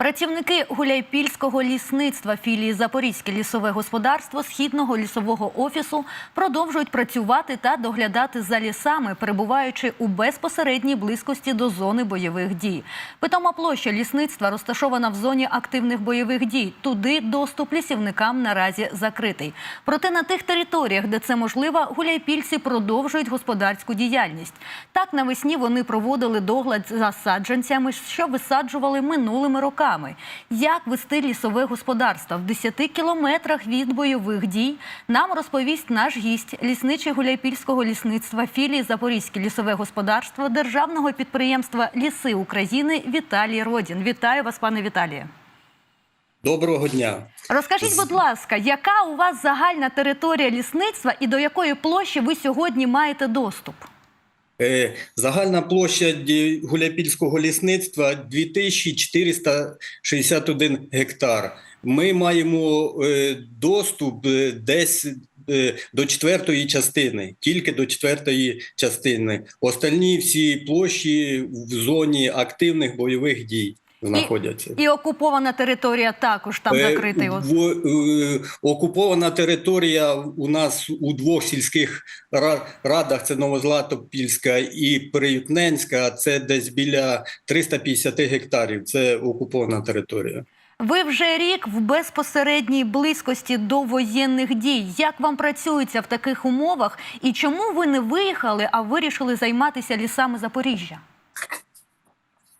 Працівники Гуляйпільського лісництва філії Запорізьке лісове господарство Східного лісового офісу продовжують працювати та доглядати за лісами, перебуваючи у безпосередній близькості до зони бойових дій. Питома площа лісництва розташована в зоні активних бойових дій. Туди доступ лісівникам наразі закритий. Проте на тих територіях, де це можливо, гуляйпільці продовжують господарську діяльність. Так навесні вони проводили догляд за саджанцями, що висаджували минулими роками. Як вести лісове господарство в 10 кілометрах від бойових дій, нам розповість наш гість, лісничий Гуляйпільського лісництва філії Запорізьке лісове господарство державного підприємства Ліси України Віталій Родін. Вітаю вас, пане Віталію. Доброго дня. Розкажіть, будь ласка, яка у вас загальна територія лісництва і до якої площі ви сьогодні маєте доступ? Е, Загальна площа Гуляпільського лісництва 2461 гектар. Ми маємо е, доступ е, десь до четвертої частини, тільки до четвертої частини. Остальні всі площі в зоні активних бойових дій знаходяться. І окупована територія також там Е, закритий. В, е, окупована територія у нас у двох сільських ра- радах: це Новозлатопільська і Приютненська. Це десь біля 350 гектарів. Це окупована територія. Ви вже рік в безпосередній близькості до воєнних дій. Як вам працюється в таких умовах? І чому ви не виїхали, а вирішили займатися лісами Запоріжжя?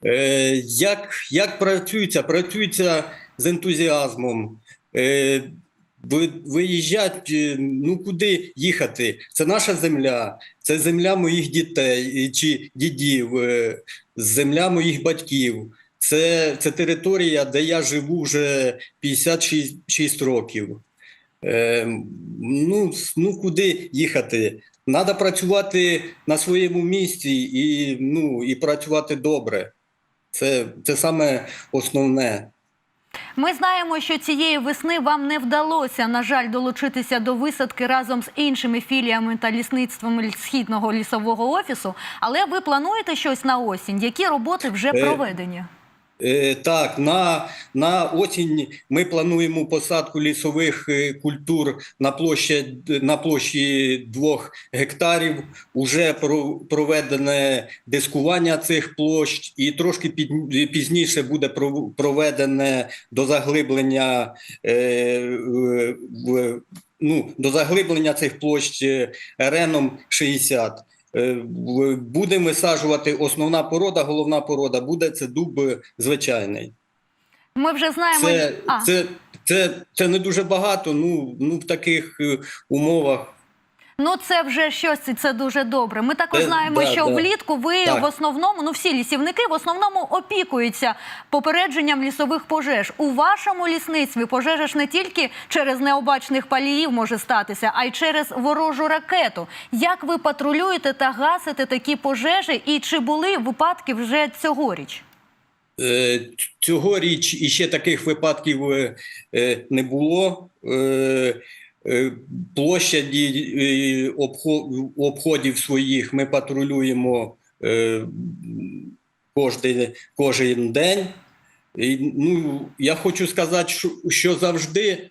Е, як, як працюється? Працюється з ентузіазмом. Е, ви- виїжджать, е, ну куди їхати? Це наша земля, це земля моїх дітей чи дідів, земля моїх батьків. Це, це територія, де я живу вже 56 років. Е, ну, ну куди їхати? Треба працювати на своєму місці і, ну, і працювати добре. Це, це саме основне. Ми знаємо, що цієї весни вам не вдалося, на жаль, долучитися до висадки разом з іншими філіями та лісництвами східного лісового офісу. Але ви плануєте щось на осінь? Які роботи вже Е, проведені? Е, так, на, на осінь ми плануємо посадку лісових е, культур на площі, на площі двох гектарів. Уже про, проведене дискування цих площ, і трошки пізніше буде проведене до заглиблення е, в- ну, до заглиблення цих площ реном 60. Е, Будемо висаджувати основна порода, головна порода буде це дуб звичайний. Ми вже знаємо. Це, А. це, це, це не дуже багато. Ну, ну в таких е, умовах. Ну, це вже щось, і це дуже добре. Ми також Е, знаємо, що влітку ви в основному, ну всі лісівники в основному опікуються попередженням лісових пожеж. У вашому лісництві пожежа ж не тільки через необачних паліїв може статися, а й через ворожу ракету. Як ви патрулюєте та гасите такі пожежі? І чи були випадки вже цьогоріч? Е, Цьогоріч іще таких випадків е, не було. Е, Площаді е, обходів своїх ми патрулюємо е, кожен, кожен день. Ну, я хочу сказати, що, що завжди.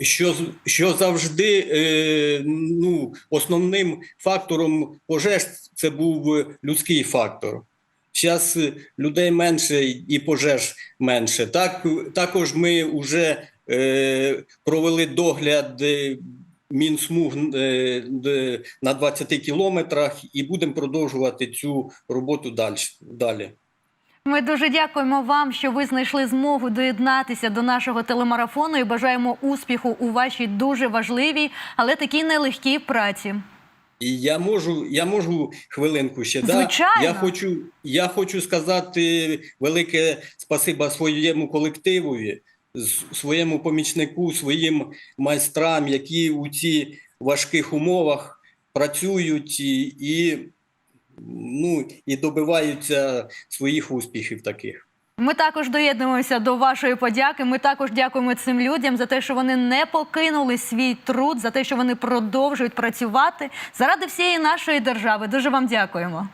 Що, що завжди е, ну, основним фактором пожеж це був людський фактор. Зараз людей менше і пожеж менше. Так, також ми вже провели догляд е, мінсмуг е, на 20 кілометрах і будемо продовжувати цю роботу далі. далі. Ми дуже дякуємо вам, що ви знайшли змогу доєднатися до нашого телемарафону і бажаємо успіху у вашій дуже важливій, але такій нелегкій праці. І я можу, я можу хвилинку ще. Звичайно. Да? Я, хочу, я хочу сказати велике спасибо своєму колективові, з- своєму помічнику, своїм майстрам, які у ці важких умовах працюють і, ну, і добиваються своїх успіхів таких. Ми також доєднуємося до вашої подяки. Ми також дякуємо цим людям за те, що вони не покинули свій труд, за те, що вони продовжують працювати заради всієї нашої держави. Дуже вам дякуємо.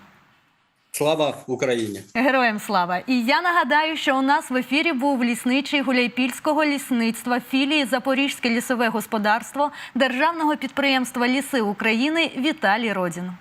Слава Україні! Героям слава! І я нагадаю, що у нас в ефірі був лісничий Гуляйпільського лісництва філії Запорізьке лісове господарство Державного підприємства Ліси України Віталій Родін.